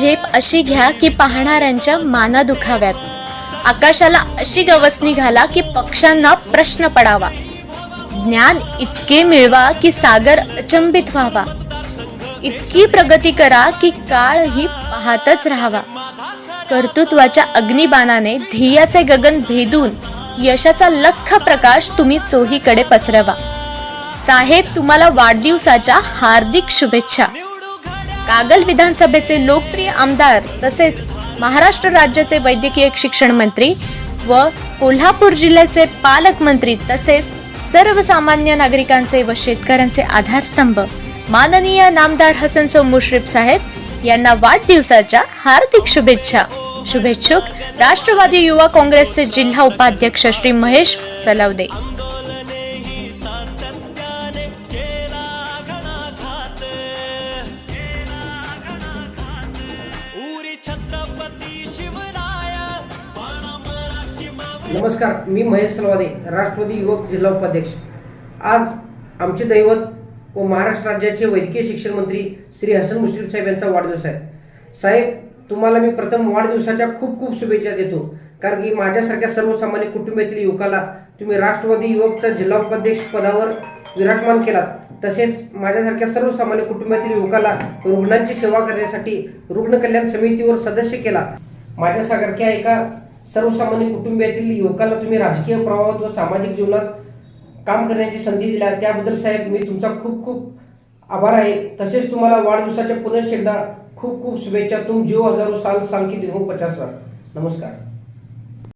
झेप अशी घ्या की पाहणाऱ्यांच्या माना दुखाव्यात आकाशाला अशी गवसणी घाला की पक्ष्यांना प्रश्न पडावा. ज्ञान इतके मिळवा की सागर अचंबित व्हावा. इतकी प्रगती करा की काळ ही पाहतच राहावा. कर्तृत्वाच्या अग्निबाणाने ध्येयाचे गगन भेदून यशाचा लख प्रकाश तुम्ही चोहीकडे पसरवा. साहेब तुम्हाला वाढदिवसाच्या हार्दिक शुभेच्छा. कागल विधानसभेचे लोकप्रिय आमदार तसेच महाराष्ट्र राज्याचे वैद्यकीय शिक्षण मंत्री व कोल्हापूर जिल्ह्याचे पालकमंत्री तसेच सर्वसामान्य नागरिकांचे व शेतकऱ्यांचे आधारस्तंभ. माननीय नामदार हसनसो मुश्रीफ साहेब यांना वाढदिवसाच्या हार्दिक शुभेच्छा. शुभेच्छुक राष्ट्रवादी युवा काँग्रेसचे जिल्हा उपाध्यक्ष श्री महेश सलावदे. नमस्कार मी महेश सलवादे राष्ट्रवादी युवक जिल्हा उपाध्यक्ष. आज आमचे दैवत व महाराष्ट्र राज्याचे वैद्यकीय शिक्षण मंत्री श्री हसन मुश्रीफ साहेब यांचा वाढदिवस आहे. साहेब तुम्हाला मी प्रथम वाढदिवसाच्या खूप खूप शुभेच्छा देतो कारण की माझ्यासारख्या सर्वसामान्य कुटुंबातील युवकाला तुम्ही राष्ट्रवादी युवकचा जिल्हा उपाध्यक्ष पदावर विराजमान केलात तसेच माझ्यासारख्या सर्वसामान्य कुटुंबातील युवकाला रुग्णांची सेवा करण्यासाठी रुग्ण कल्याण समितीवर सदस्य केला. माझ्यासारख्या एका सर्वसामान्य कुटुंबियातील युवकाला तुम्ही राजकीय प्रवाहात व सामाजिक जीवनात काम करण्याची संधी दिल्या त्याबद्दल साहेब मी तुमचा खूप खूप आभार आहे. तसेच तुम्हाला वाढदिवसाच्या पुनश्च एकदा खूप खूप शुभेच्छा. तुम जिओ हजारो साल साल दिन हो पचास साल. नमस्कार.